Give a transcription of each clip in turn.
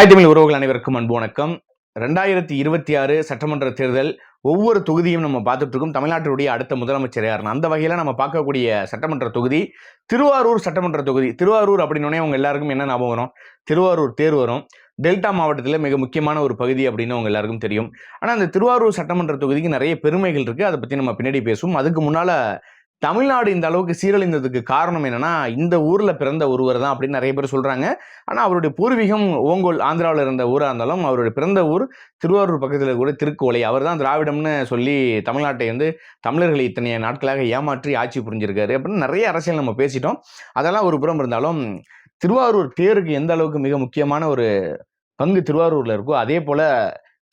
தாய் தமிழ் உறவுகள் அனைவருக்கும் அன்பு வணக்கம். ரெண்டாயிரத்தி இருபத்தி ஆறு சட்டமன்ற தேர்தல் ஒவ்வொரு தொகுதியும் நம்ம பார்த்துட்டு இருக்கோம். தமிழ்நாட்டினுடைய அடுத்த முதலமைச்சர் யாருன்னு அந்த வகையில் நம்ம பார்க்கக்கூடிய சட்டமன்ற தொகுதி திருவாரூர் சட்டமன்ற தொகுதி. திருவாரூர் அப்படின்னே அவங்க எல்லாருக்கும் என்ன ஞாபகம் வரும்? திருவாரூர் தேர் வரும். டெல்டா மாவட்டத்தில் மிக முக்கியமான ஒரு பகுதி அப்படின்னு அவங்க எல்லாருக்கும் தெரியும். ஆனால் அந்த திருவாரூர் சட்டமன்ற தொகுதிக்கு நிறைய பெருமைகள் இருக்குது அதை பற்றி நம்ம பின்னாடி பேசுவோம். அதுக்கு முன்னால் தமிழ்நாடு இந்த அளவுக்கு சீரழிந்ததுக்கு காரணம் என்னன்னா இந்த ஊரில் பிறந்த ஒருவர் தான் அப்படின்னு நிறைய பேர் சொல்கிறாங்க ஆனால் அவருடைய பூர்வீகம் ஓங்கோல் ஆந்திராவில் இருந்த ஊராக இருந்தாலும் அவருடைய பிறந்த ஊர் திருவாரூர் பக்கத்தில் கூட திருக்கோலை. அவர் தான் திராவிடம்னு சொல்லி தமிழ்நாட்டை வந்து தமிழர்களை இத்தனைய நாட்களாக ஏமாற்றி ஆட்சி புரிஞ்சிருக்காரு அப்படின்னு நிறைய அரசியல் நம்ம பேசிட்டோம். அதெல்லாம் ஒரு புறம் இருந்தாலும் திருவாரூர் தேருக்கு எந்த அளவுக்கு மிக முக்கியமான ஒரு பங்கு திருவாரூரில் இருக்கோ அதே போல்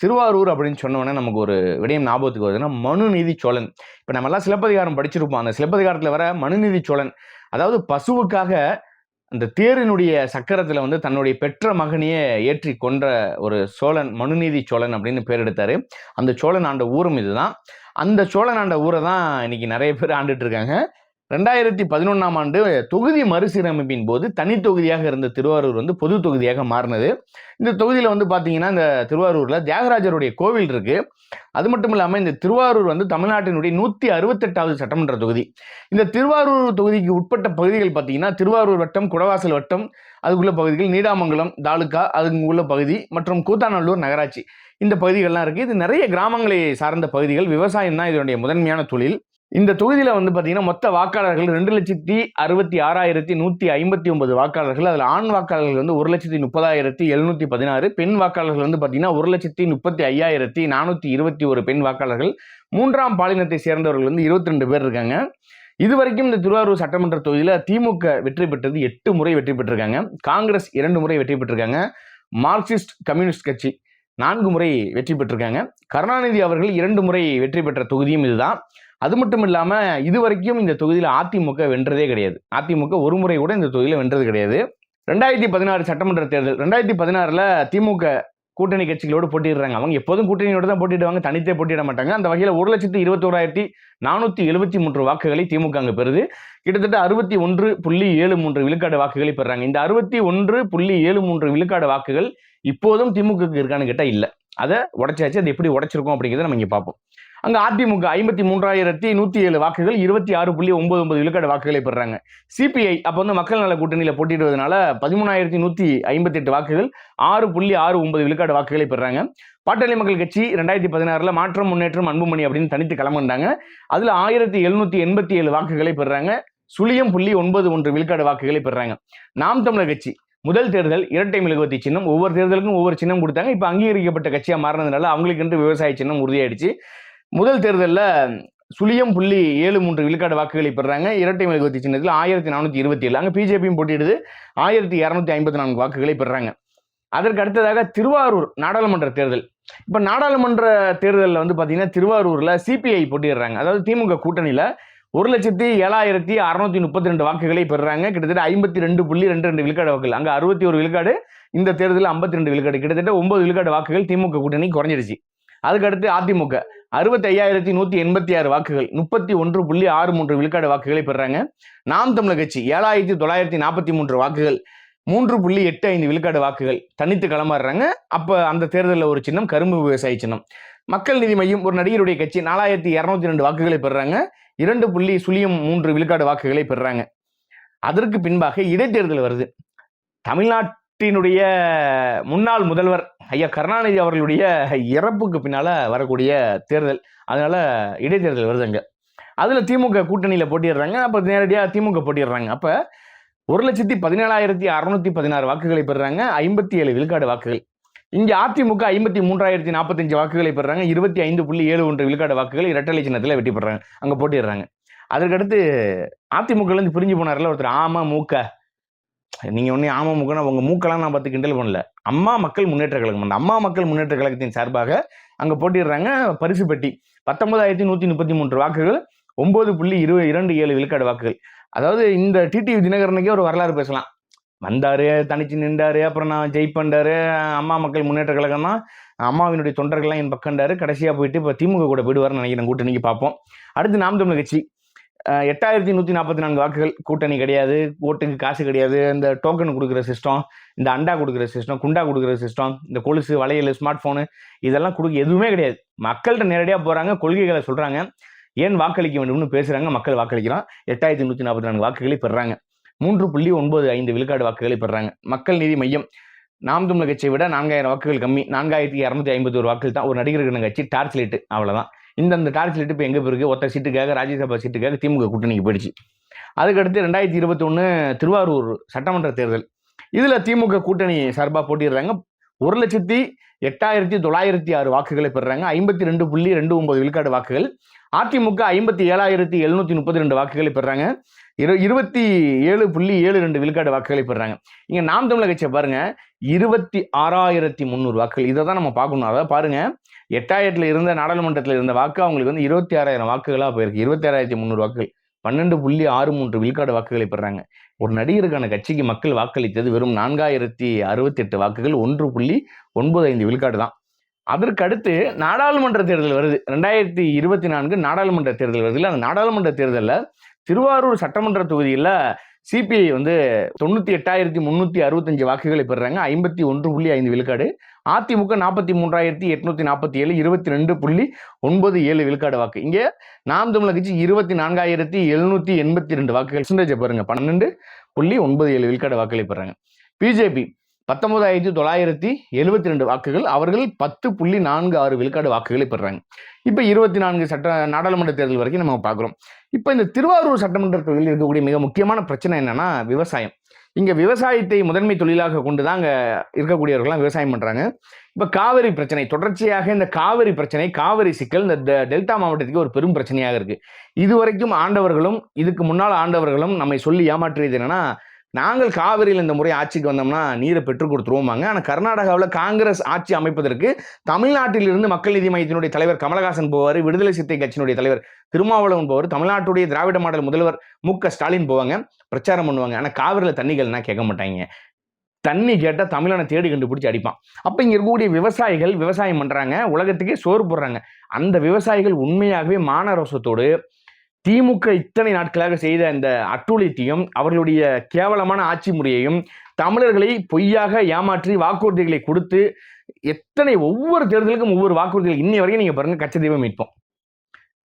திருவாரூர் அப்படின்னு சொன்னோன்னே நமக்கு ஒரு விடயம் ஞாபகத்துக்கு வருதுன்னா மனுநீதி சோழன். இப்போ நம்ம எல்லாம் சிலப்பதிகாரம் படிச்சிருப்போம். அந்த சிலப்பதிகாரத்தில் வர மனுநீதி சோழன் அதாவது பசுவுக்காக அந்த தேரினுடைய சக்கரத்தில் வந்து தன்னுடைய பெற்ற மகனையே ஏற்றி கொன்ற ஒரு சோழன் மனுநீதி சோழன் அப்படின்னு பேர் எடுத்தார். அந்த சோழன் ஆண்ட ஊரும் இதுதான். அந்த சோழன் ஆண்ட ஊரை தான் இன்னைக்கு நிறைய பேர் ஆண்டுட்டு இருக்காங்க. ரெண்டாயிரத்தி பதினொன்றாம் ஆண்டு தொகுதி மறுசீரமைப்பின் போது தனி தொகுதியாக இருந்த திருவாரூர் வந்து பொது தொகுதியாக மாறினது. இந்த தொகுதியில் வந்து பார்த்தீங்கன்னா இந்த திருவாரூரில் தியாகராஜருடைய கோவில் இருக்கு. அது மட்டும் இல்லாமல் இந்த திருவாரூர் வந்து தமிழ்நாட்டினுடைய நூற்றி அறுபத்தெட்டாவது சட்டமன்ற தொகுதி. இந்த திருவாரூர் தொகுதிக்கு உட்பட்ட பகுதிகள் பார்த்தீங்கன்னா திருவாரூர் வட்டம் குடவாசல் வட்டம் அதுக்குள்ள பகுதிகள் நீடாமங்கலம் தாலுக்கா அதுக்கு உள்ள பகுதி மற்றும் கூத்தாநல்லூர் நகராட்சி. இந்த பகுதிகள்லாம் இருக்குது இது நிறைய கிராமங்களை சார்ந்த பகுதிகள். விவசாயம் தான் இதனுடைய முதன்மையான தொழில். இந்த தொகுதியில் வந்து பார்த்தீங்கன்னா மொத்த வாக்காளர்கள் ரெண்டு லட்சத்தி அறுபத்தி ஆறாயிரத்தி நூற்றி ஐம்பத்தி ஒன்பது வாக்காளர்கள். அதில் ஆண் வாக்காளர்கள் வந்து ஒரு லட்சத்தி முப்பதாயிரத்தி எழுநூற்றி பதினாறு. பெண் வாக்காளர்கள் வந்து பார்த்தீங்கன்னா ஒரு லட்சத்தி முப்பத்தி ஐயாயிரத்தி நானூற்றி இருபத்தி ஒரு பெண் வாக்காளர்கள். மூன்றாம் பாலினத்தை சேர்ந்தவர்கள் வந்து இருபத்தி ரெண்டு பேர் இருக்காங்க. இதுவரைக்கும் இந்த திருவாரூர் சட்டமன்ற தொகுதியில் திமுக வெற்றி பெற்றது எட்டு முறை வெற்றி பெற்றிருக்காங்க. காங்கிரஸ் இரண்டு முறை வெற்றி பெற்றிருக்காங்க. மார்க்சிஸ்ட் கம்யூனிஸ்ட் கட்சி நான்கு முறை வெற்றி பெற்றிருக்காங்க. கருணாநிதி அவர்கள் இரண்டு முறை வெற்றி பெற்ற தொகுதியும் இதுதான். அது மட்டும் இல்லாமல் இது வரைக்கும் இந்த தொகுதியில் அதிமுக வென்றதே கிடையாது. அதிமுக ஒரு முறை கூட இந்த தொகுதியில் வென்றது கிடையாது. ரெண்டாயிரத்தி பதினாறு சட்டமன்ற தேர்தல் ரெண்டாயிரத்தி பதினாறில் திமுக கூட்டணி கட்சிகளோடு போட்டிடுறாங்க அவங்க எப்போதும் கூட்டணியோட தான் போட்டிடுவாங்க தனித்தே போட்டியிட மாட்டாங்க. அந்த வகையில் ஒரு லட்சத்தி இருபத்தோராயிரத்தி நானூற்றி எழுபத்தி மூன்று வாக்குகளை திமுக அங்கே பெறுது. கிட்டத்தட்ட அறுபத்தி ஒன்று புள்ளி ஏழு மூன்று விழுக்காடு வாக்குகளை பெறாங்க. இந்த அறுபத்தி ஒன்று புள்ளி ஏழு மூன்று விழுக்காடு வாக்குகள் இப்போதும் திமுக இருக்கான்னு கேட்டால் இல்லை. அதை உடைச்சாச்சு. அது எப்படி உடைச்சிருக்கோம் அப்படிங்கிறத நம்ம இங்கே பார்ப்போம். அங்கே அதிமுக ஐம்பத்தி மூன்றாயிரத்தி நூற்றி ஏழு வாக்குகள் இருபத்தி ஆறு புள்ளி ஒன்பது ஒன்பது விழுக்காடு வாக்குகளை பெறாங்க. சிபிஐ அப்போ வந்து மக்கள் நல கூட்டணியில் போட்டிடுவதனால பதிமூணாயிரத்தி நூற்றி ஐம்பத்தெட்டு வாக்குகள் ஆறு புள்ளி ஆறு ஒன்பது விழுக்காடு வாக்குகளை பெறாங்க. பாட்டாளி மக்கள் கட்சி ரெண்டாயிரத்தி பதினாறில் மாற்றம் முன்னேற்றம் அன்புமணி அப்படின்னு தனித்து கிளம்புண்டாங்க அதில் ஆயிரத்தி எழுநூற்றி எண்பத்தி ஏழு வாக்குகளை பெறாங்க. சுழியம் புள்ளி ஒன்பது ஒன்று விழுக்காடு வாக்குகளை பெறாங்க. நாம் தமிழர் கட்சி முதல் தேர்தல் இரட்டை மெழுகுவத்தி சின்னம். ஒவ்வொரு தேர்தலுக்கும் ஒவ்வொரு சின்னம் கொடுத்தாங்க. இப்போ அங்கீகரிக்கப்பட்ட கட்சியாக மாறினதுனால அவங்களுக்கு விவசாய சின்னம் உறுதியாயிடுச்சு. முதல் தேர்தலில் சுழியம் புள்ளி ஏழு மூன்று விழுக்காடு வாக்குகளை பெறாங்க. இரட்டை மெழுகுவத்தி சின்னத்தில் ஆயிரத்தி நானூற்றி இருபத்தி ஏழு அங்கே பிஜேபியும் போட்டியிடுது. ஆயிரத்தி இரநூத்தி ஐம்பத்தி நான்கு வாக்குகளை பெறாங்க. அதற்கு அடுத்ததாக திருவாரூர் நாடாளுமன்ற தேர்தல். இப்போ நாடாளுமன்ற தேர்தலில் வந்து பார்த்தீங்கன்னா திருவாரூரில் சிபிஐ போட்டிடுறாங்க அதாவது திமுக கூட்டணியில் ஒரு லட்சத்தி ஏழாயிரத்தி அறுநூத்தி முப்பத்தி ரெண்டு வாக்குகளை பெறுறாங்க கிட்டத்தட்ட ஐம்பத்தி ரெண்டு புள்ளி ரெண்டு ரெண்டு விழுக்காடு வாக்குகள். அங்கே அறுபத்தி ஒரு விழுக்காடு இந்த தேர்தலில் ஐம்பத்தி ரெண்டு விழுக்காடு. கிட்டத்தட்ட ஒன்பது விழுக்காடு வாக்குகள் திமுக கூட்டணி குறைஞ்சிருச்சு. அதுக்கடுத்து அதிமுக. அறுபத்தி ஐயாயிரத்தி நூற்றி எண்பத்தி ஆறு வாக்குகள் முப்பத்தி ஒன்று புள்ளி ஆறு மூன்று விழுக்காடு வாக்குகளை பெறாங்க. நாம் தமிழர் கட்சி ஏழாயிரத்தி தொள்ளாயிரத்தி நாற்பத்தி மூன்று வாக்குகள் மூன்று புள்ளி எட்டு ஐந்து விழுக்காடு வாக்குகள் தனித்து களமாறுறாங்க. அப்போ அந்த தேர்தலில் ஒரு சின்னம் கரும்பு விவசாய சின்னம். மக்கள் நீதி மையம் ஒரு நடிகருடைய கட்சி நாலாயிரத்தி இரநூத்தி ரெண்டு வாக்குகளை பெறாங்க இரண்டு புள்ளி சுழியம் மூன்று விழுக்காடு வாக்குகளை பெறாங்க அதற்கு பின்பாக இடைத்தேர்தல் வருது. நாட்டினுடைய முன்னாள் முதல்வர் ஐயா கருணாநிதி அவர்களுடைய இறப்புக்கு பின்னால் வரக்கூடிய தேர்தல். அதனால் இடைத்தேர்தல் வருதுங்க அதில் திமுக கூட்டணியில் போட்டிடுறாங்க அப்போ நேரடியாக திமுக போட்டிடுறாங்க அப்போ ஒரு லட்சத்தி பதினேழாயிரத்தி அறுநூத்தி பதினாறு வாக்குகளை பெறுறாங்க. ஐம்பத்தி ஏழு விழுக்காடு வாக்குகள். இங்கே அதிமுக ஐம்பத்தி மூன்றாயிரத்தி நாற்பத்தஞ்சு வாக்குகளை பெறாங்க இருபத்தி ஐந்து புள்ளி ஏழு ஒன்று விழுக்காடு வாக்குகள் இரட்டலை சின்னத்தில் வெட்டி பெறாங்க. அங்கே போட்டிடுறாங்க அதற்கடுத்து அதிமுகலேருந்து பிரிஞ்சு போனார்ல ஒருத்தர். ஆமா மூக்க நீங்கள் ஒன்னே ஆமா மூக்கனா உங்கள் மூக்கெல்லாம் நான் பார்த்து கிண்டல் பண்ணல. அம்மா மக்கள் முன்னேற்ற கழகம். அந்த அம்மா மக்கள் முன்னேற்ற கழகத்தின் சார்பாக அங்கே போட்டிடுறாங்க பரிசு பெட்டி. பத்தொன்பதாயிரத்தி நூற்றி முப்பத்தி மூன்று வாக்குகள் ஒம்பது புள்ளி இரு இரண்டு ஏழு விழுக்காடு வாக்குகள். அதாவது இந்த டிடிவி தினகரனுக்கே ஒரு வரலாறு பேசலாம். வந்தார் தனிச்சு நின்றாரு அப்புறம் நான் ஜெயிப்பண்டாரு அம்மா மக்கள் முன்னேற்ற கழகம்னா அம்மாவினுடைய தொண்டர்கள்லாம் என் பக்கண்டாரு கடைசியாக போயிட்டு இப்போ திமுக கூட போயிடுவார்னு நினைக்கிறேன் கூட்டணிக்கு பார்ப்போம். அடுத்து நாம் தமிழ் கட்சி. எட்டாயிரத்தி நூற்றி நாற்பத்தி நான்கு வாக்குகள் கூட்டணி கிடையாது ஓட்டுக்கு காசு கிடையாது. இந்த டோக்கன் கொடுக்குற சிஸ்டம் இந்த அண்டா கொடுக்குற சிஸ்டம் குண்டா கொடுக்குற சிஸ்டம் இந்த கொலுசு வளையல் ஸ்மார்ட் ஃபோனு இதெல்லாம் கொடுக்க எதுவுமே கிடையாது. மக்கள்கிட்ட நேரடியாக போகிறாங்க கொள்கைகளை சொல்கிறாங்க ஏன் வாக்களிக்க வேண்டும்னு பேசுகிறாங்க மக்கள் வாக்களிக்கிறோம் எட்டாயிரத்தி நூற்றி நாற்பத்தி நான்கு வாக்குகளை பெறாங்க. மூன்று புள்ளி ஒன்பது ஐந்து விழுக்காடு வாக்குகளை பெறாங்க. மக்கள் நீதி மையம் நாம் தமிழ் கட்சியை விட நான்காயிரம் வாக்குகள் கம்மி. நான்காயிரத்தி இரநூத்தி ஐம்பத்தி ஒரு வாக்குகள் தான். ஒரு நடிகர்கள் கட்சி டார்ச் லைட்டு. அவ்வளோதான் இந்தந்த டார்ச் லைட்டு இப்போ எங்கே போயிருக்கு? ஒத்த சீட்டுக்காக ராஜ்யசபா சீட்டுக்காக திமுக கூட்டணிக்கு போயிடுச்சு. அதுக்கடுத்து ரெண்டாயிரத்தி இருபத்தி ஒன்று திருவாரூர் சட்டமன்ற தேர்தல். இதில் திமுக கூட்டணி சார்பாக போட்டிடுறாங்க. ஒரு லட்சத்தி எட்டாயிரத்தி தொள்ளாயிரத்தி ஆறு வாக்குகளை பெறுறாங்க. ஐம்பத்தி ரெண்டு புள்ளி ரெண்டு ஒன்பது விழுக்காடு வாக்குகள். அதிமுக ஐம்பத்தி ஏழாயிரத்தி எழுநூத்தி முப்பத்தி ரெண்டு வாக்குகளை பெறுறாங்க. இரு இருபத்தி ஏழு புள்ளி ஏழு ரெண்டு விழுக்காடு வாக்குகளை பெறுறாங்க. இங்க நாம் தமிழக கட்சியை பாருங்க. இருபத்தி ஆறாயிரத்தி முந்நூறு வாக்குகள். இதை தான் நம்ம பார்க்கணும். அதாவது பாருங்க. எட்டாயிரத்தில் இருந்த நாடாளுமன்றத்தில் இருந்த வாக்கு அவங்களுக்கு வந்து இருபத்தி ஆறாயிரம் வாக்குகளாக போயிருக்கு. இருபத்தி ஆறாயிரத்தி முந்நூறு வாக்குகள். பன்னெண்டு புள்ளி ஆறு மூன்று விழுக்காடு வாக்குகளை பெறாங்க. ஒரு நடிகருக்கான கட்சிக்கு மக்கள் வாக்களித்தது வெறும் நான்காயிரத்தி அறுபத்தி எட்டு வாக்குகள். ஒன்று புள்ளி ஒன்பது ஐந்து விழுக்காடு தான். அதற்கடுத்து நாடாளுமன்ற தேர்தல் வருது. ரெண்டாயிரத்தி இருபத்தி நான்கு நாடாளுமன்ற தேர்தல் வருது அந்த நாடாளுமன்ற தேர்தலில் திருவாரூர் சட்டமன்ற தொகுதியில் சிபிஐ வந்து தொண்ணூற்றி எட்டாயிரத்தி முந்நூற்றி அறுபத்தஞ்சு வாக்குகளை பெறுறாங்க. ஐம்பத்தி ஒன்று புள்ளி ஐந்து விழுக்காடு. அதிமுக நாற்பத்தி மூன்றாயிரத்தி எட்நூத்தி நாற்பத்தி ஏழு இருபத்தி ரெண்டு புள்ளி ஒன்பது ஏழு விழுக்காடு வாக்கு. இங்கே நாம் தமிழர் கட்சி இருபத்தி நான்காயிரத்தி எழுநூத்தி எண்பத்தி ரெண்டு வாக்குகள். பர்சன்டேஜ் பாருங்க. பன்னெண்டு புள்ளி ஒன்பது ஏழு விழுக்காடு வாக்குகளை பெறாங்க பிஜேபி பத்தொன்பதாயிரத்தி தொள்ளாயிரத்தி எழுபத்தி ரெண்டு வாக்குகள். அவர்கள் பத்து புள்ளி நான்கு ஆறு விழுக்காடு வாக்குகளை பெறாங்க இப்போ இருபத்தி நான்கு சட்ட நாடாளுமன்ற தேர்தல் வரைக்கும் நம்ம பார்க்குறோம். இப்போ இந்த திருவாரூர் சட்டமன்ற தொகுதியில் இருக்கக்கூடிய மிக முக்கியமான பிரச்சனை என்னன்னா விவசாயம். இங்கே விவசாயத்தை முதன்மை தொழிலாக கொண்டு தான் அங்கே இருக்கக்கூடியவர்கள்லாம் விவசாயம் பண்ணுறாங்க இப்போ காவிரி பிரச்சனை தொடர்ச்சியாக இந்த காவிரி பிரச்சனை காவிரி சிக்கல் இந்த டெ- டெல்டா மாவட்டத்துக்கு ஒரு பெரும் பிரச்சனையாக இருக்குது இதுவரைக்கும் ஆண்டவர்களும் இதுக்கு முன்னால் ஆண்டவர்களும் நம்மை சொல்லி ஏமாற்றியது என்னென்னா நாங்கள் காவிரியில் இந்த முறை ஆட்சிக்கு வந்தோம்னா நீரை பெற்றுக் கொடுத்துருவோமாங்க. ஆனால் கர்நாடகாவில் காங்கிரஸ் ஆட்சி அமைப்பதற்கு தமிழ்நாட்டிலிருந்து மக்கள் நீதி மையத்தினுடைய தலைவர் கமலஹாசன் போவார் விடுதலை சிறுத்தை கட்சியினுடைய தலைவர் திருமாவளவன் போவார் தமிழ்நாட்டுடைய திராவிட மாடல் முதல்வர் மு க ஸ்டாலின் போவாங்க பிரச்சாரம் பண்ணுவாங்க. ஆனால் காவிரியில் தண்ணிகள்னா கேட்க மாட்டாங்க. தண்ணி கேட்டால் தமிழனை தேடி கண்டுபிடிச்சி அடிப்பான். அப்போ இங்கே இருக்கக்கூடிய விவசாயிகள் விவசாயம் பண்ணுறாங்க உலகத்துக்கே சோறு போடுறாங்க. அந்த விவசாயிகள் உண்மையாகவே மானரசத்தோடு திமுக இத்தனை நாட்களாக செய்த அந்த அட்டூழியத்தையும் அவர்களுடைய கேவலமான ஆட்சி முறையையும் தமிழர்களை பொய்யாக ஏமாற்றி வாக்குறுதிகளை கொடுத்து எத்தனை ஒவ்வொரு தேர்தலுக்கும் ஒவ்வொரு வாக்குறுதிகள் இன்னை வரைக்கும் நீங்க பாருங்க கச்சதீபம் மீட்போம்.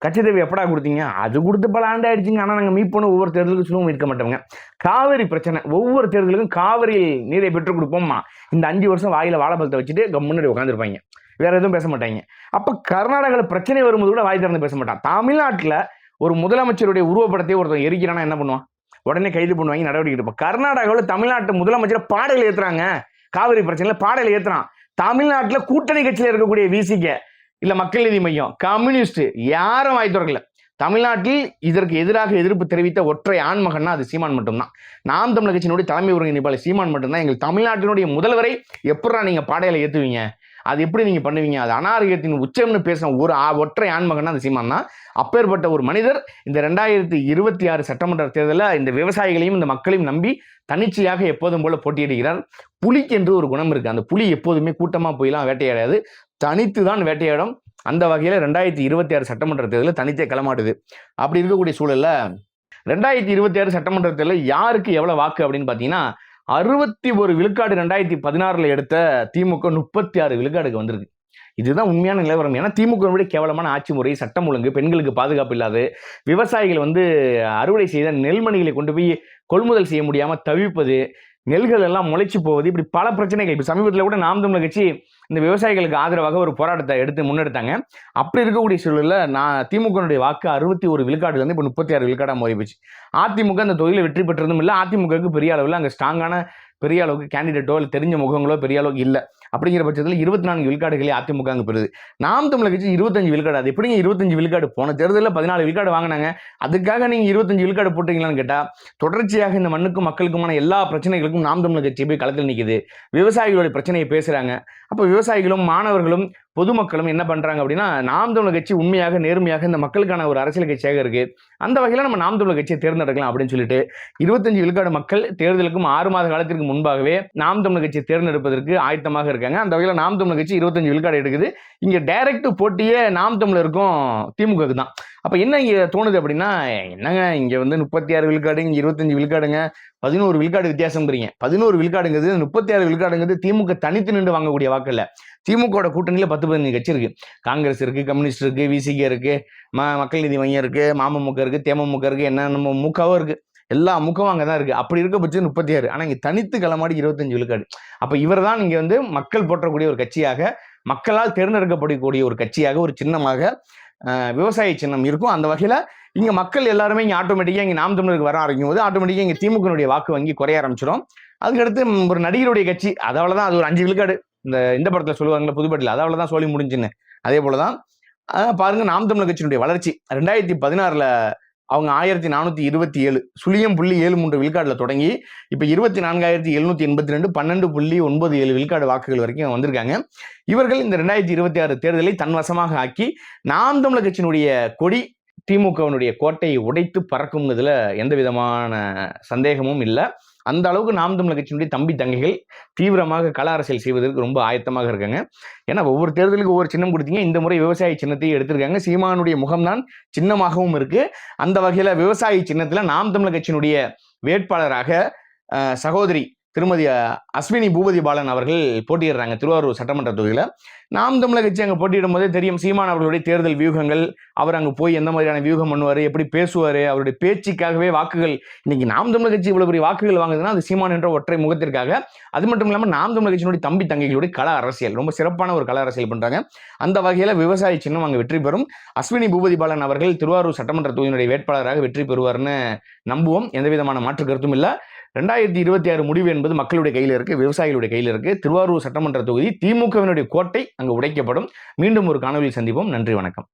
கச்சதெய்வம் எப்படா கொடுத்தீங்க? அது கொடுத்து பல ஆண்டாயிடுச்சிங்க. ஆனால் நாங்கள் மீட் பண்ண ஒவ்வொரு தேர்தலுக்கும் சொல்லுவோம் மீட்க மாட்டோங்க காவிரி பிரச்சனை ஒவ்வொரு தேர்தலுக்கும் காவிரியில் நீரை பெற்றுக் கொடுப்போம்மா. இந்த அஞ்சு வருஷம் வாயில வாழைப்பழத்தை வச்சுட்டு கம்முன்னாடி உட்காந்துருப்பாங்க வேற எதுவும் பேச மாட்டாங்க. அப்ப கர்நாடகாவில் பிரச்சனை வரும்போது கூட வாய் திறந்து பேச மாட்டான். தமிழ்நாட்டில் ஒரு முதலமைச்சருடைய உருவப்படத்தை ஒருத்தன் எரிக்கிறானா என்ன பண்ணுவான்? உடனே கைது பண்ணுவாங்க நடவடிக்கை எடுப்பான். கர்நாடகாவில் தமிழ்நாட்டு முதலமைச்சர் பாடையில் ஏற்றுறாங்க காவிரி பிரச்சனையில் பாடல் ஏற்றுறான் தமிழ்நாட்டில் கூட்டணி கட்சியில் இருக்கக்கூடிய விசிக இல்லை மக்கள் நீதி மையம் கம்யூனிஸ்ட் யாரும் வாய் திறக்கல. தமிழ்நாட்டில் இதற்கு எதிராக எதிர்ப்பு தெரிவித்த ஒற்றை ஆண்மகன்னா அது சீமான் மட்டும்தான். நாம் தமிழர் கட்சியினுடைய தலைமை ஒருங்கிணைப்பாளர் சீமான் மட்டும்தான். எங்கள் தமிழ்நாட்டினுடைய முதல்வரை எப்படா நீங்கள் பாடையில் ஏற்றுவீங்க அது எப்படி நீங்கள் பண்ணுவீங்க? அது அநாகரிகத்தின் உச்சம்னு பேசின ஒரு ஆ- ஒற்றை ஆண்மகன் அந்த சீமான் தான். அப்பேற்பட்ட ஒரு மனிதர் இந்த ரெண்டாயிரத்தி இருபத்தி ஆறு சட்டமன்ற தேர்தலில் இந்த விவசாயிகளையும் இந்த மக்களையும் நம்பி தனிச்சையாக எப்போதும் போல போட்டியிடுகிறார். புலிக்கு என்று ஒரு குணம் இருக்குது அந்த புலி எப்போதுமே கூட்டமாக போயெல்லாம் வேட்டையாடாது. தனித்து தான் வேட்டையாடும். அந்த வகையில் ரெண்டாயிரத்தி இருபத்தி ஆறு சட்டமன்ற தேர்தலில் தனித்தே களமாடுது. அப்படி இருக்கக்கூடிய சூழல்ல ரெண்டாயிரத்தி இருபத்தி ஆறு சட்டமன்ற தேர்தலில் யாருக்கு எவ்வளோ வாக்கு அப்படின்னு பார்த்தீங்கன்னா அறுபத்தி ஒரு விழுக்காடு ரெண்டாயிரத்தி பதினாறுல எடுத்த திமுக முப்பத்தி ஆறு விழுக்காடுக்கு வந்திருக்கு. இதுதான் உண்மையான நிலவரம். ஏன்னா திமுகவினுடைய கேவலமான ஆட்சி முறை சட்டம் ஒழுங்கு பெண்களுக்கு பாதுகாப்பு இல்லாது விவசாயிகள் வந்து அறுவடை செய்த நெல்மணிகளை கொண்டு போய் கொள்முதல் செய்ய முடியாமல் தவிப்பது நெல்கள் எல்லாம் முளைச்சு போவது இப்படி பல பிரச்சனைகள். இப்போ சமீபத்தில் கூட நாம் தமிழர் கட்சி இந்த விவசாயிகளுக்கு ஆதரவாக ஒரு போராட்டத்தை எடுத்து முன்னெடுத்தாங்க. அப்படி இருக்கக்கூடிய சூழலில் நான் திமுகனுடைய வாக்கு அறுபத்தி ஒரு விழுக்காடுலேருந்து இப்போ முப்பத்தி ஆறு விழுக்காடாக மாறி போச்சு. அதிமுக அந்த தொகுதியில் வெற்றி பெற்றதும் இல்லை. அதிமுகவுக்கு பெரிய அளவில் அங்கே ஸ்ட்ராங்கான பெரிய அளவுக்கு கேண்டிடேட்டோ இல்லை தெரிஞ்ச முகங்களோ பெரிய அளவுக்கு இல்லை. அப்படிங்கிற பட்சத்தில் இருபத்தி நான்கு விழுக்காடுகளே அதிமுக அங்கே பெறுது. நாம் தமிழர் கட்சி இருபத்தஞ்சு விழுக்காடு. அது எப்படிங்க இருபத்தஞ்சு விழுக்காடு? போன தேர்தலில் பதினாலு விழுக்காடு வாங்கினாங்க. அதுக்காக நீங்கள் இருபத்தஞ்சு விழுக்காடு போட்டீங்களான்னு கேட்டால் தொடர்ச்சியாக இந்த மண்ணுக்கும் மக்களுக்குமான எல்லா பிரச்சனைகளுக்கும் நாம் தமிழர் கட்சி போய் களத்தில் நிற்கிது விவசாயிகளுடைய பிரச்சனையை பேசுகிறாங்க அப்போ விவசாயிகளும் மாணவர்களும் பொதுமக்களும் என்ன பண்ணுறாங்க அப்படின்னா நாம் தமிழர் கட்சி உண்மையாக நேர்மையாக இந்த மக்களுக்கான ஒரு அரசியல் கட்சியாக இருக்குது அந்த வகையில் நம்ம நாம் தமிழர் கட்சியை தேர்ந்தெடுக்கலாம் அப்படின்னு சொல்லிட்டு இருபத்தஞ்சு விழுக்காடு மக்கள் தேர்தலுக்கும் ஆறு மாத காலத்திற்கு முன்பாகவே நாம் தமிழர் கட்சியை தேர்ந்தெடுப்பதற்கு ஆயத்தமாக இருக்காங்க. அந்த வகையில் நாம் தமிழர் கட்சி இருபத்தஞ்சு விழுக்காடு எடுக்குது. இங்கே டைரக்ட் போட்டியே நாம் தமிழருக்கும் திமுகவுக்கு தான். அப்போ என்ன இங்கே தோணுது அப்படின்னா என்னங்க இங்கே வந்து முப்பத்தி ஆறு விழுக்காடு இங்க இருபத்தஞ்சு விழுக்காடுங்க பதினோரு விழுக்காடு வித்தியாசம்ங்கிறீங்க பதினோரு விழுக்காடுங்கிறது முப்பத்தி ஆறு விழுக்காடுங்கிறது திமுக தனித்து நின்று வாங்கக்கூடிய வாக்கு இல்லை திமுக கூட்டணியில் பத்து பதினஞ்சு கட்சி இருக்கு. காங்கிரஸ் இருக்கு கம்யூனிஸ்ட் இருக்கு விசிகே இருக்கு ம மக்கள் நீதி மையம் இருக்கு மாமமுக இருக்கு தேமமுக இருக்கு என்னென்ன நம்ம முகவும் இருக்கு. எல்லா முகமும் அங்கதான் இருக்கு. அப்படி இருக்க பட்சம் முப்பத்தி ஆறு ஆனால் இங்கே தனித்து களமாடி இருபத்தஞ்சு விழுக்காடு. அப்போ இவர் தான் இங்கே வந்து மக்கள் போற்றக்கூடிய ஒரு கட்சியாக மக்களால் தேர்ந்தெடுக்கப்படக்கூடிய ஒரு கட்சியாக ஒரு சின்னமாக விவசாய சின்னம் இருக்கும். அந்த வகையில் இங்கே மக்கள் எல்லாருமே இங்கே ஆட்டோமேட்டிக்காக இங்கே நாம் தமிழருக்கு வர ஆரம்பிக்கும் போது ஆட்டோமேட்டிக்காக இங்கே திமுகனுடைய வாக்கு வங்கி குறைய ஆரம்பிச்சிடும். அதுக்கடுத்து ஒரு நடிகருடைய கட்சி அதாவதுதான் அது ஒரு அஞ்சு விழுக்காடு. இந்த இந்த படத்தில் சொல்லுவாங்களே புதுப்பட்டில் அதாவதுதான் சொல்லி முடிஞ்சுன்னு. அதே போல தான் பாருங்கள் நாம் தமிழர் கட்சியினுடைய வளர்ச்சி. ரெண்டாயிரத்தி பதினாறில் அவங்க ஆயிரத்தி நானூற்றி இருபத்தி ஏழு சுழியம் புள்ளி ஏழு மூன்று விழுக்காடுல தொடங்கி இப்போ இருபத்தி நான்காயிரத்தி எழுநூற்றி எண்பத்தி ரெண்டு பன்னெண்டு புள்ளி ஒன்பது ஏழு விழுக்காடு வாக்குகள் வரைக்கும் வந்திருக்காங்க. இவர்கள் இந்த ரெண்டாயிரத்தி இருபத்தி ஆறு தேர்தலை தன்வசமாக ஆக்கி நாம் தமிழர் கட்சியினுடைய கொடி திமுகவினுடைய கோட்டையை உடைத்து பறக்குங்கிறதுல எந்த விதமான சந்தேகமும் இல்லை. அந்த அளவுக்கு நாம் தமிழ் கட்சியினுடைய தம்பி தங்கைகள் தீவிரமாக கள அரசியல் செய்வதற்கு ரொம்ப ஆயத்தமாக இருக்காங்க. ஏன்னா ஒவ்வொரு தேர்தலுக்கு ஒவ்வொரு சின்னம் கொடுத்தீங்க. இந்த முறை விவசாய சின்னத்தையும் எடுத்திருக்காங்க. சீமானுடைய முகம்தான் சின்னமாகவும் இருக்கு. அந்த வகையில விவசாய சின்னத்துல நாம் தமிழ் கட்சியினுடைய வேட்பாளராக சகோதரி திருமதி அஸ்வினி பூபதி பாலன் அவர்கள் போட்டியிடுறாங்க திருவாரூர் சட்டமன்ற தொகுதியில். நாம் தமிழக கட்சி அங்கே போட்டியிடும் போதே தெரியும் சீமான் அவர்களுடைய தேர்தல் வியூகங்கள் அவர் அங்கே போய் எந்த மாதிரியான வியூகம் பண்ணுவார் எப்படி பேசுவார் அவருடைய பேச்சுக்காகவே வாக்குகள் இன்னைக்கு நாம் தமிழக கட்சி இவ்வளோ பெரிய வாக்குகள் வாங்குதுன்னா அது சீமான் என்ற ஒற்றை முகத்திற்காக. அது மட்டும் இல்லாமல் நாம் தமிழக கட்சியினுடைய தம்பி தங்கைகளுடைய கல அரசியல் ரொம்ப சிறப்பான ஒரு கல அரசியல் பண்ணுறாங்க அந்த வகையில் விவசாய சின்னம் அங்கே வெற்றி பெறும். அஸ்வினி பூபதி பாலன் அவர்கள் திருவாரூர் சட்டமன்ற தொகுதியினுடைய வேட்பாளராக வெற்றி பெறுவார்னு நம்புவோம். எந்த விதமான மாற்று கருத்தும் இல்லை. ரெண்டாயிரத்தி இருபத்தி ஆறு முடிவு என்பது மக்களுடைய கையில் இருக்கு விவசாயிகளுடைய கையில் இருக்கு. திருவாரூர் சட்டமன்ற தொகுதி திமுகவினுடைய கோட்டை அங்கு உடைக்கப்படும். மீண்டும் ஒரு காணொலியில் சந்திப்போம். நன்றி வணக்கம்.